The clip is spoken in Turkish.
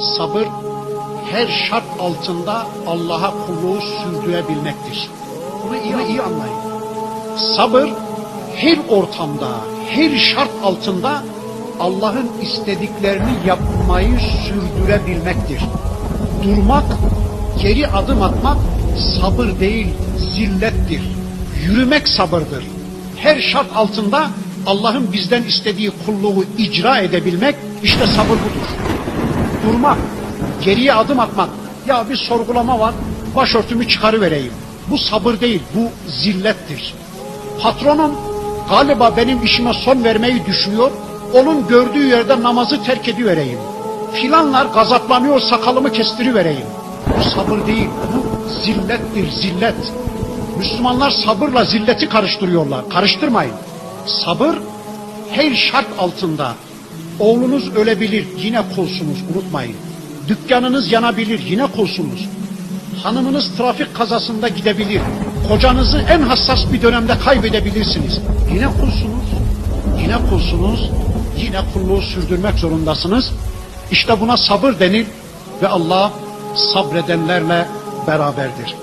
Sabır her şart altında Allah'a kulluğu sürdürebilmektir. Bunu iyi, iyi anlayın. Sabır her ortamda, her şart altında Allah'ın istediklerini yapmayı sürdürebilmektir. Durmak, geri adım atmak sabır değil, zillettir. Yürümek sabırdır. Her şart altında Allah'ın bizden istediği kulluğu icra edebilmek işte sabır budur. Durmak, geriye adım atmak. Ya bir sorgulama var, başörtümü çıkarıvereyim. Bu sabır değil, bu zillettir. Patronum galiba benim işime son vermeyi düşünüyor. Onun gördüğü yerde namazı terk edivereyim. Filanlar gazaplanıyor sakalımı kestirivereyim. Bu sabır değil, bu zillettir, zillet. Müslümanlar sabırla zilleti karıştırıyorlar. Karıştırmayın. Sabır her şart altında. Oğlunuz ölebilir, yine kulsunuz, unutmayın. Dükkanınız yanabilir, yine kulsunuz. Hanımınız trafik kazasında gidebilir. Kocanızı en hassas bir dönemde kaybedebilirsiniz. Yine kulsunuz. Yine kulsunuz. Yine kulluğu sürdürmek zorundasınız. İşte buna sabır denir ve Allah sabredenlerle beraberdir.